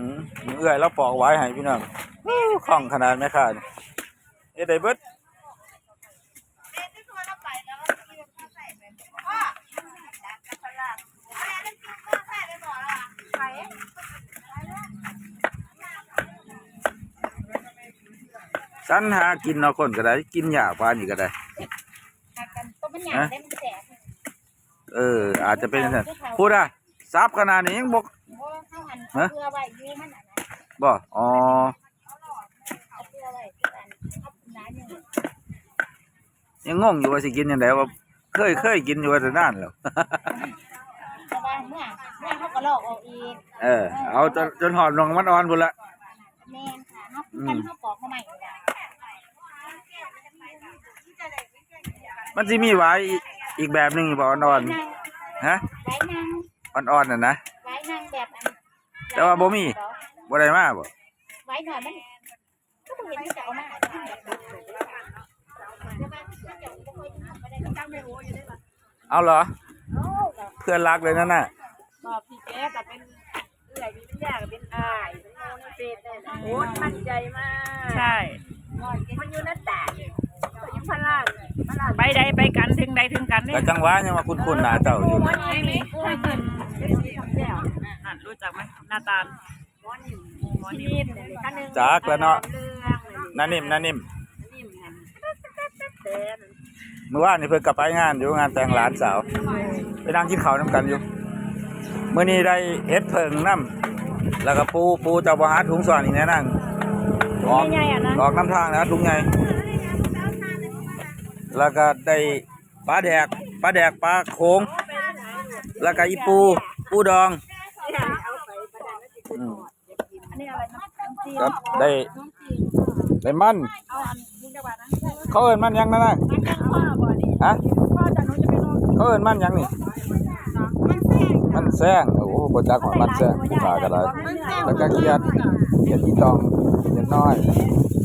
อืมเอื้อยแล้วปอกไว้ให้พี่น้องอู้คล่องขนาดแม่ค้านี่เอ็ดได้เบิดสันหากินเนาะคนก็ได้ กินยากปานนี้ก็ได้หักกันต้มมันหยาบได้มันแสบเออ อาจจะเป็นอย่างนั้นพูดอะซับขนาดนี้ยังบอก เพราะเอาเกลือไว้อยูมันอะนะบ่อ๋อเอาเกลือไว้ที่อันเอาน้ำหนึ่งยังงงอยู่ว่าสิกินยังไงว่าเคยเคยกินอยู่ว่าแต่นานแล้ว แต่ว่าเมื่อเมื่อเขาก็ลอกออกอีกเออ เอาจนจนหอมลงมันอ่อนพุ่นละ แมนค่ะเขากันเขาปอกมาใหม่เลยมันสิมีไว้อีกอีกแบบหนึงบ่อ่อนนางฮะ ไว้นางอ่อนๆน่ะนะ ไว้นางแบบอัน แต่ว่าบ่มีบ่ได้มาบ่ไว้หน่อยมันก็บ่เห็นที่จะเอามาแต่มันแบบแต่ว่าที่จะบ่ค่อยทำไม่ได้ก็ตั้งไม่รู้อยู่ได้ป่ะเอาเหรอโอ้ก็เพื่อนรักเลยนั่นน่ะบอกพี่แจ๊กับเป็นเอื่อยมีเป็นยากกับเป็นอายเป็นโมนเป็ดเนี่ยนะโอ้ยมั่นใจมาก ใช่ มันอยู่หน้าต่างก็อยู่พลานพลานไปใดไปกันถึงใดถึงกันนี่แต่จังหวะยังว่าคุ้นๆหน้าเจ้าอยู่ จักไหมหน้าตาลหมอนิ่มหมอนิ่มเลยท่านหนึ่งจักแล้วเนาะเรื่องเลยนั่นนิ่มนั่นนิ่มนิ่มนั่นเต้นเมื่อวานนี่เพิ่นก็ไปงานอยู่งานแต่งหลานสาว ไปนั่งกินข้าวนํกันอยู่มื้อนี้ได้เฮ็ดเพิงน้ำแล้วก็ปูปูเจ้าบ่หาถุงสอนอีกแน่นั่งออกใหญ่ๆอะนะออกน้ำทางนะถุงใหญ่แล้วก็ได้ปลาแดกปลาแดกปลาโขงแล้วก็อีปูปูดองอืม อันนี้อะไร นะน้ำจีนก็ได้ได้มันเอาอันนี้ดีกว่านะเขาเอิ้นมันหยังนั่นน่ะมันกันพ่อบ่นี่ฮะพ่อจะนู้นจะไปลองเขาเอิ้นมันหยังนี่มันแซงโอ้โหบ่จักว่ามันแซงปลาก็ได้แล้วก็เขียดเขียดอีตองเขียดน้อยเ